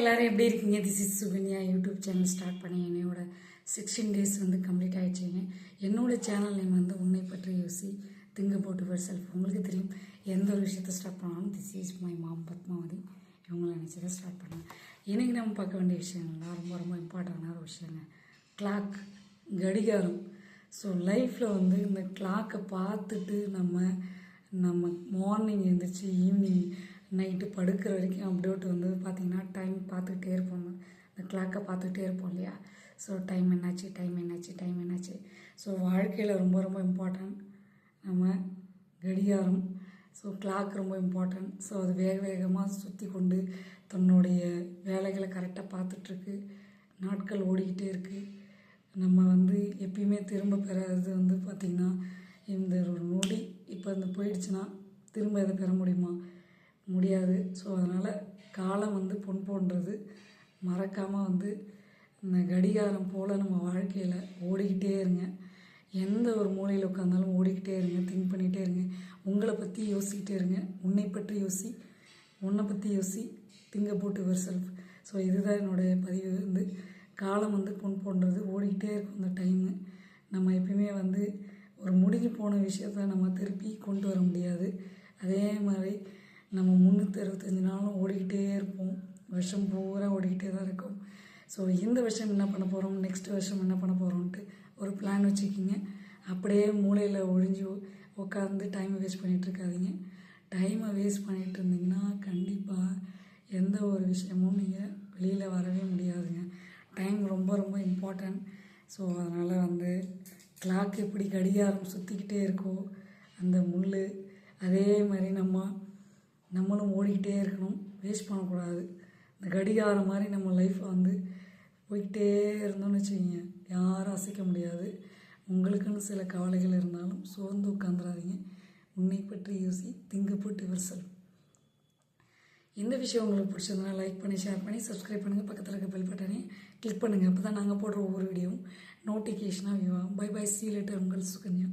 எல்லாரும் எப்படி இருக்கீங்க? This is Sukanya YouTube channel start பண்ணி என்னையோட சிக்ஸ்டீன் டேஸ் வந்து கம்ப்ளீட் ஆகிடுச்சிங்க என்னோட சேனல் நேம் வந்து உன்னை பற்றி யோசி திங்க போட்டு வர் செல்ஃப் உங்களுக்கு தெரியும் எந்த ஒரு விஷயத்தை ஸ்டார்ட் பண்ணாலும் this is my mom Padmavathi. இவங்கள நினச்சதை ஸ்டார்ட் பண்ணேன் இன்றைக்கி நம்ம பார்க்க வேண்டிய விஷயங்கள்லாம் ரொம்ப ரொம்ப இம்பார்ட்டண்டான ஒரு விஷயங்க. கிளாக் கடிகாரம். ஸோ லைஃப்பில் வந்து இந்த கிளாக்கை பார்த்துட்டு நம்ம நம்ம மார்னிங் எழுந்திரிச்சு ஈவினிங் நைட்டு படுக்கிற வரைக்கும் அப்டேட் வந்து பார்த்திங்கன்னா டைம் பார்த்துக்கிட்டே இருப்போம். இந்த கிளாக்கை பார்த்துக்கிட்டே இருப்போம் இல்லையா? ஸோ டைம் என்னாச்சு டைம் என்னாச்சு டைம் என்னாச்சு? ஸோ வாழ்க்கையில் ரொம்ப ரொம்ப இம்பார்ட்டன்ட் நம்ம கடிகாரம். ஸோ கிளாக் ரொம்ப இம்பார்ட்டன்ட் ஸோ அது வேக வேகமாக சுற்றி கொண்டு தன்னுடைய வேலைகளை கரெக்டாக பார்த்துட்ருக்கு. நாட்கள் ஓடிக்கிட்டே இருக்குது நம்ம வந்து எப்பயுமே திரும்ப பெறது வந்து பார்த்திங்கன்னா இந்த ஒரு நொடி இப்போ இந்த போயிடுச்சுன்னா திரும்ப எதை பெற முடியுமா? முடியாது. ஸோ அதனால் காலம் வந்து பொன் போன்றது. மறக்காமல் வந்து இந்த கடிகாரம் போல் நம்ம வாழ்க்கையில் ஓடிக்கிட்டே இருங்க. எந்த ஒரு மூலையில் உட்காந்தாலும் ஓடிக்கிட்டே இருங்க. திங்க் பண்ணிகிட்டே இருங்க. உங்களை பற்றி யோசிக்கிட்டே இருங்க. உன்னை பற்றி யோசி. உன்னை பற்றி யோசி. திங்க போட்டு யுவர் செல்ஃப் ஸோ இதுதான் என்னுடைய பதிவு வந்து. காலம் வந்து பொன் போன்றது. ஓடிக்கிட்டே இருக்கும் அந்த டைமு நம்ம எப்பயுமே வந்து ஒரு முடிஞ்சு போன விஷயத்த நம்ம திருப்பி கொண்டு வர முடியாது. அதே மாதிரி நம்ம முந்நூற்றி அறுபத்தஞ்சு நாளும் ஓடிக்கிட்டே இருப்போம். வருஷம் பூரா ஓடிக்கிட்டே தான் இருக்கும். ஸோ இந்த வருஷம் என்ன பண்ண போகிறோம் நெக்ஸ்ட் வருஷம் என்ன பண்ண போகிறோம்ன்ட்டு ஒரு பிளான் வச்சுக்கிங்க. அப்படியே மூளையில் ஒழிஞ்சு உட்காந்து டைமை வேஸ்ட் பண்ணிகிட்டு இருக்காதீங்க. டைமை வேஸ்ட் பண்ணிகிட்டு இருந்தீங்கன்னா கண்டிப்பாக எந்த ஒரு விஷயமும் நீங்கள் வெளியில் வரவே முடியாதுங்க. டைம் ரொம்ப ரொம்ப இம்பார்ட்டன்ட் ஸோ அதனால் வந்து கிளாக் எப்படி கடிகாரம் சுற்றிக்கிட்டே இருக்கோ அந்த முள் அதே மாதிரி நம்ம நம்மளும் ஓடிக்கிட்டே இருக்கணும். வேஸ்ட் பண்ணக்கூடாது. இந்த கடிகாரம் மாதிரி நம்ம லைஃப்பை வந்து போய்கிட்டே இருந்தோம்னு வச்சுக்கிங்க. யாரும் அசைக்க முடியாது. உங்களுக்குன்னு சில கவலைகள் இருந்தாலும் சோர்ந்து உட்காந்துடாதீங்க உன்னை பற்றி யோசி திங்கு போட்டு விரசல். இந்த விஷயம் உங்களுக்கு பிடிச்சதுனா லைக் பண்ணி ஷேர் பண்ணி சப்ஸ்கிரைப் பண்ணுங்கள் பக்கத்தில் இருக்க பெல் பட்டனே கிளிக் பண்ணுங்கள் அப்போ தான் நாங்கள் போடுற ஒவ்வொரு வீடியோவும் நோட்டிஃபிகேஷனாக வியூவாகும் பை பை சீ லெட்டர் உங்கள் சுகன்யா.